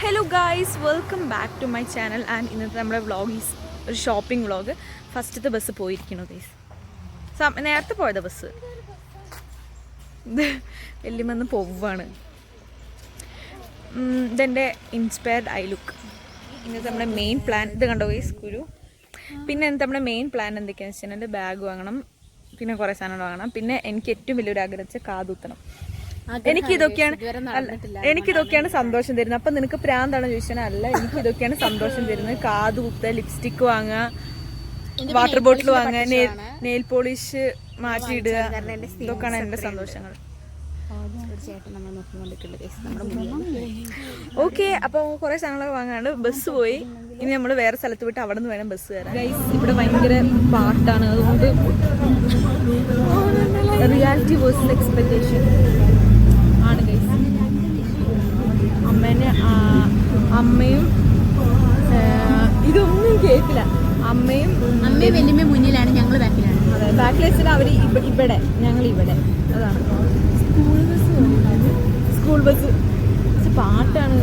Hello guys welcome back to my channel and ഇന്നത്തെ നമ്മുടെ vlog is ഒരു shopping vlog ഫസ്റ്റത്തെ ബസ് പോയിരിക്കണു ഗൈസ് നേരത്തെ പോയതാ ബസ് വെല്ലുമെന്ന് പോവാണ് ഇതെന്റെ ഇൻസ്പയർഡ് ഐ ലുക്ക് ഇന്നത്തെ നമ്മുടെ മെയിൻ പ്ലാൻ ഇത് കണ്ടോ ഗൈസ് കുരു. പിന്നെ ഇന്നത്തെ നമ്മുടെ മെയിൻ പ്ലാൻ എന്തൊക്കെയാണെന്ന് എന്റെ ബാഗ് വാങ്ങണം. പിന്നെ കുറേ സാധനങ്ങൾ വാങ്ങണം. പിന്നെ എനിക്ക് ഏറ്റവും വലിയൊരു ആഗ്രഹം വെച്ചാൽ കാതുത്തണം. എനിക്ക് ഇതൊക്കെയാണ് അല്ല, എനിക്ക് ഇതൊക്കെയാണ് സന്തോഷം തരുന്നത്. അപ്പൊ നിനക്ക് പ്രാന്താണോ ചോദിച്ചാൽ അല്ല എനിക്ക് ഇതൊക്കെയാണ് സന്തോഷം തരുന്നത്. കാത് കുത്ത ലിപ്സ്റ്റിക് വാങ്ങുക വാട്ടർ ബോട്ടിൽ വാങ്ങുക നെയിൽ പോളിഷ് മാറ്റിയിടുക. ഇതൊക്കെയാണ് എന്റെ സന്തോഷങ്ങൾ. ഓക്കെ അപ്പൊ കുറെ സാധനങ്ങളൊക്കെ വാങ്ങാണ്ട് ബസ് പോയി. ഇനി നമ്മൾ വേറെ സ്ഥലത്ത് വിട്ട് അവിടെ നിന്ന് വേണം ബസ് കയറാൻ. ഇവിടെ ഭയങ്കര പാട്ടാണ്. അതുകൊണ്ട് റിയാലിറ്റി വേഴ്സസ് എക്സ്പെക്ടേഷൻ. അമ്മേനെ ആ, അമ്മയും ഇതൊന്നും കേട്ടില്ല. അമ്മയും അമ്മയും വലിയ മുന്നിലാണ് ഞങ്ങൾ ബാക്കിലാണ്. അതെ ബാക്ക്ലേസിൽ അവർ ഇവിടെ ഞങ്ങൾ ഇവിടെ അതാണ്. School bus school bus. പക്ഷെ പാട്ടാണ്.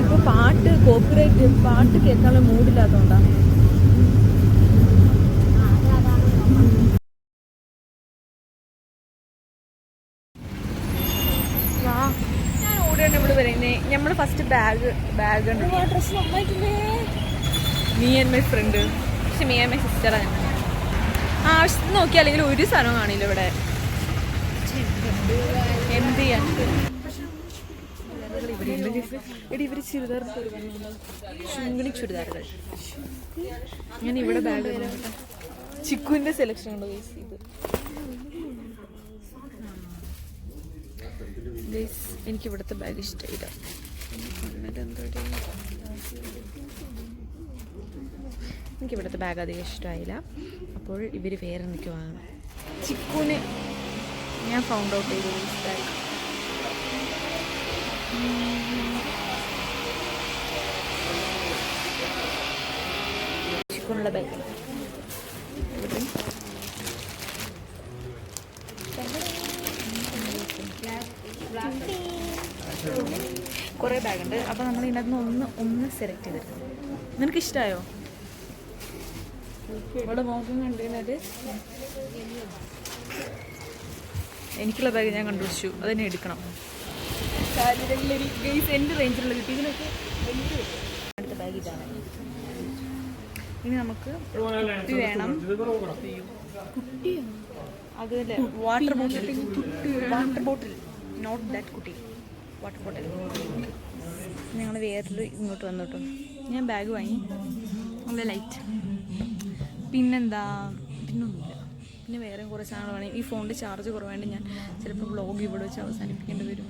ഇപ്പൊ പാട്ട് കോപ്പറേറ്റ് പാട്ട് കേൾക്കാനുള്ള മൂഡില്ലാത്തതുകൊണ്ടാണ് വാ ഞാൻ ഓടിയാണ് ഇവിടെ വരുന്നത് നമ്മൾ first bag bag me and my friend പക്ഷെ മീ ആൻഡ് മൈ സിസ്റ്ററാണ് ആവശ്യത്തിന് നോക്കി അല്ലെങ്കിൽ ഒരു സ്ഥലം കാണില്ല ഇവിടെ. എന്ത് ചെയ്യാൻ? എടി ഇവർ ചുരിദാർ ചുങ്കിണി ചുരിദാറുകൾ. ഞാൻ ഇവിടെ ബാഗ് ചിക്കുവിന്റെ സെലക്ഷൻ ഉണ്ട് ഇത്. എനിക്ക് ഇവിടുത്തെ ബാഗ് ഇഷ്ടമായില്ല എന്നിട്ട് എന്തോടി എനിക്ക് ഇവിടുത്തെ ബാഗ് അധികം ഇഷ്ടമായില്ല. അപ്പോൾ ഇവർ വേറെ നിൽക്കുവാണ് ചിക്കൂന് ചിക്കുന് ഞാൻ ഫൗണ്ട് ഔട്ട് ചെയ്തു ഈ ബാഗ് ചിക്കുനുള്ള ബാഗ് ഇവിടെ കുറേ ബാഗുണ്ട് അപ്പോൾ നമ്മൾ ഇതിനകത്ത് നിന്ന് ഒന്ന് ഒന്ന് സെലക്ട് ചെയ്തിരുന്നു നിനക്ക് ഇഷ്ടമായോ ഇവിടെ കണ്ടത് എനിക്കുള്ള ബാഗ് ഞാൻ കണ്ടുപിടിച്ചു. അത് തന്നെ എടുക്കണം എന്റെ റേഞ്ചിലുള്ള കിട്ടി ഇതിനൊക്കെ വലിയ അടുത്ത ബാഗ് ഇതാണ്. ഇനി നമുക്ക് കുട്ടി വേണം. കുട്ടിയോ അതല്ലേ water bottle water bottle not that കുട്ടി. വാട്ടർ ബോട്ടിൽ ഞങ്ങൾ വേറിൽ ഇങ്ങോട്ട് വന്നിട്ടു. ഞാൻ ബാഗ് വാങ്ങി. നല്ല ലൈറ്റ് പിന്നെന്താ? പിന്നൊന്നുമില്ല. പിന്നെ വേറെ കുറേ സാധനങ്ങൾ വേണം. ഈ ഫോണിന്റെ ചാർജ് കുറവായതുകൊണ്ട് ഞാൻ ചിലപ്പോൾ വ്ളോഗ് ഇവിടെ വെച്ച് അവസാനിപ്പിക്കേണ്ടി വരും.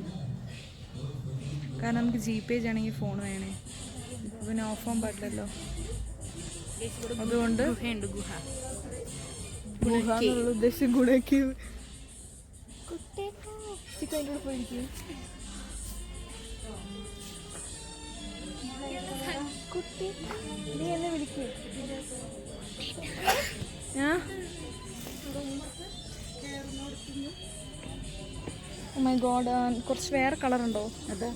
കാരണം നമുക്ക് ജി പേ ചെയ്യണമെങ്കിൽ ഫോൺ വേണേ. പിന്നെ ഓഫ് ആവാൻ പാടില്ലല്ലോ. അതുകൊണ്ട് ഗുഹ. ഗുഹ എന്നുള്ള ഉദ്ദേശം ഗുണയ്ക്ക് ചിക്കന്റെ കൂടെ പോയിരിക്കും. കുട്ടി. നീ എന്നെ വിളിക്കേ. മൈ ഗോഡ് കുറച്ച് വേറെ കളർ ഉണ്ടോ? അതെ.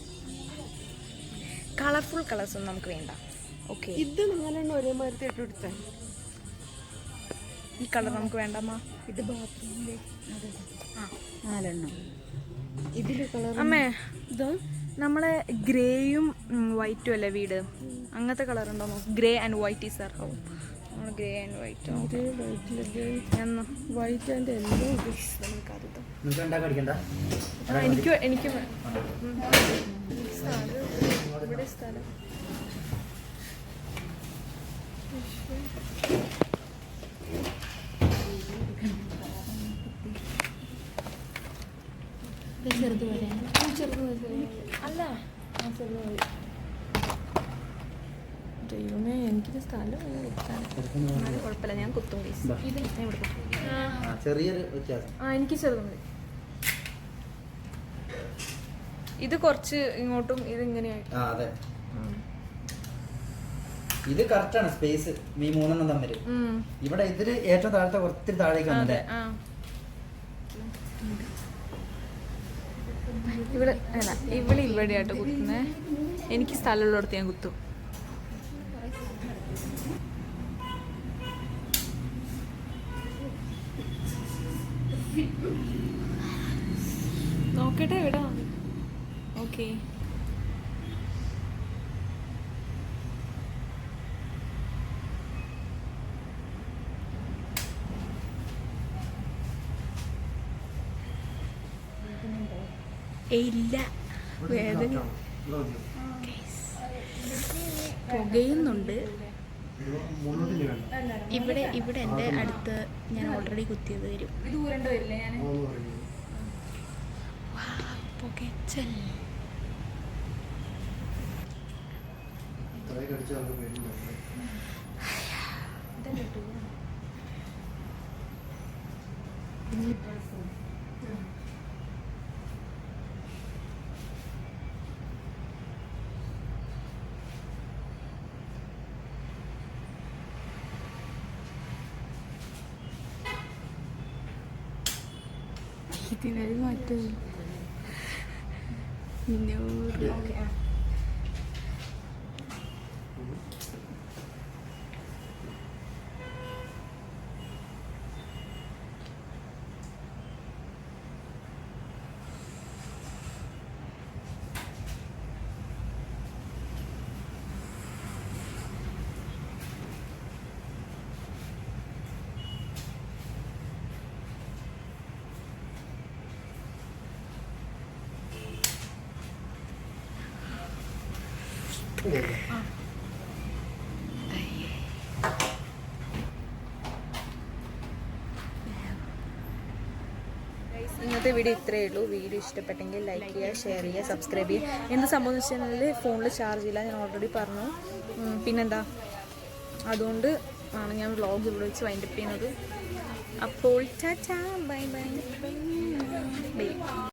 കളർഫുൾ കളേഴ്സ് ഒന്നും നമുക്ക് വേണ്ട. ഓക്കെ ഇത് നിങ്ങളെണ്ണ ഒരേ എടുത്താൽ ഈ കളർ നമുക്ക് വേണ്ടമ്മ ഇത് ബാത്റൂമിലെ നാലെണ്ണം. ഇതിൽ കളർ അമ്മേ. ഇതാ. നമ്മളെ ഗ്രേയും വൈറ്റും അല്ലേ വീട്? അങ്ങനത്തെ കളർ ഉണ്ടോ ഗ്രേ ആൻഡ് വൈറ്റ് ഈ sir home grey and white white and yellow എനിക്ക് എനിക്ക് വേ- ഉം. സ്ഥലം ഇവിടെ സ്ഥലം. ചെറുത് വരാൻ അല്ല. ദൈവമേ എനിക്കിത് സ്ഥലം കുഴപ്പമില്ല ഞാൻ കുത്തും ചെറിയൊരു വ്യത്യാസം. ആ എനിക്ക് ചെറുത് മതി. ഇത് കുറച്ച് ഇങ്ങോട്ടും ഇത് ഇങ്ങനെയായിട്ട് അതെ. ഇത് കറക്റ്റ് ആണ് സ്പേസ് ഈ മൂന്നെണ്ണം തമ്മിൽ ഇവിടെ ഇതിൽ ഏറ്റവും താഴത്തെ ഒത്തിരി താഴേക്ക് അതെ വന്നില്ലേ ആ ഇവിടെ അല്ല ഇവിടെ ഇവിടെയായിട്ട് കുത്തുന്നേ. എനിക്ക് സ്ഥലമുള്ളിടത്ത് ഞാൻ കുത്തും. നോക്കട്ടെ ഇവിടെ. ഓക്കെ. ഇല്ല. വേദന. പുകയുന്നുണ്ട്. ഇവിടെ ഇവിടെ എന്റെ അടുത്ത് ഞാൻ ഓൾറെഡി കുത്തിയത് വരും. ഇത് ഊരണ്ട ഇതിനൊരു മാറ്റം. ഇന്നത്തെ വീഡിയോ ഇത്രയേ ഉള്ളൂ. വീഡിയോ ഇഷ്ടപ്പെട്ടെങ്കിൽ ലൈക്ക് ചെയ്യുക ഷെയർ ചെയ്യുക സബ്സ്ക്രൈബ് ചെയ്യുക. എന്ത് സംഭവം എന്ന് ഫോണിൽ ചാർജ് ഇല്ല ഞാൻ ഓൾറെഡി പറഞ്ഞു. പിന്നെന്താ? അതുകൊണ്ട് ആണ് ഞാൻ വ്ളോഗ് ഇവിടെ വെച്ച് വൈൻഡപ്പ് ചെയ്യുന്നത്. അപ്പോൾ ടാറ്റാ ബൈ ബൈ ബൈ